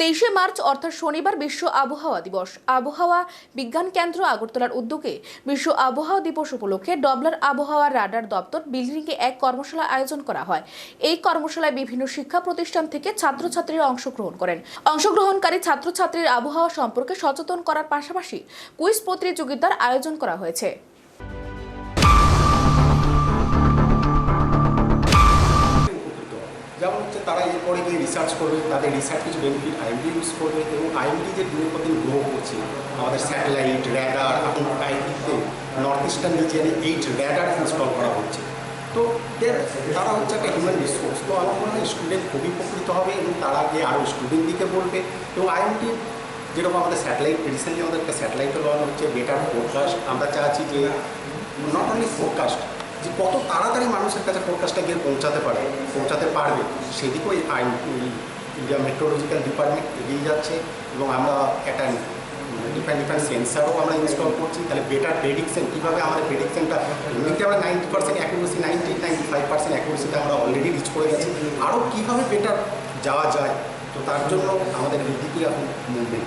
তেইশে মার্চ, অর্থাৎ শনিবার, বিশ্ব আবহাওয়া দিবস। আবহাওয়া বিজ্ঞান কেন্দ্র আগরতলার উদ্যোগে বিশ্ব আবহাওয়া দিবস উপলক্ষে ডবলার আবহাওয়া রাডার দপ্তর বিল্ডিংয়ে এক কর্মশালা আয়োজন করা হয়। এই কর্মশালায় বিভিন্ন শিক্ষা প্রতিষ্ঠান থেকে ছাত্রছাত্রীরা অংশগ্রহণ করেন। অংশগ্রহণকারী ছাত্রছাত্রীর আবহাওয়া সম্পর্কে সচেতন করার পাশাপাশি কুইজ প্রতিযোগিতার আয়োজন করা হয়েছে। এরপরে গিয়ে রিসার্চ করবে, তাদের রিসার্চ কিছু বেনিফিট আইএমডি ইউজ করবে এবং আইএমডি যে দিনের পর দিন গ্রো করছে, আমাদের স্যাটেলাইট র্যাডার এখন আইডিতে নর্থ ইস্টার্ন রিজিয়নে এইট র্যাডার ইনস্টল করা হচ্ছে। তো তারা হচ্ছে একটা হিউম্যান রিসোর্স তো আমার মনে হয় স্টুডেন্ট খুবই উপকৃত হবে এবং তারা গিয়ে আরও স্টুডেন্ট দিকে বলবে। এবং আইএমডি যেরকম আমাদের স্যাটেলাইট রিসেন্টলি আমাদের একটা স্যাটেলাইটও লঞ্চ হচ্ছে বেটার ফোরকাস্ট আমরা চাচ্ছি যে নট অনলি ফোরকাস্ট তাড়াতাড়ি মানুষের কাছে ফোরকাস্টটা গিয়ে পৌঁছাতে পারে, পৌঁছাতে পারবে। সেদিকেও আইন ইন্ডিয়া মেট্রোলজিক্যাল ডিপার্টমেন্ট এগিয়ে যাচ্ছে এবং আমরা একটা ডিফারেন্ট ডিফারেন্ট সেন্সারও আমরা ইনস্টল করছি। তাহলে বেটার প্রেডিকশন কীভাবে আমাদের প্রেডিকশনটা এমনিতে আমরা ninety percent accuracy ninety ninety five percent অ্যাকুরেসিতে আমরা অলরেডি রিচ করে গেছি। আরও কীভাবে বেটার যাওয়া যায়, তো তার জন্য আমাদের দিকে এখন মুভমেন্ট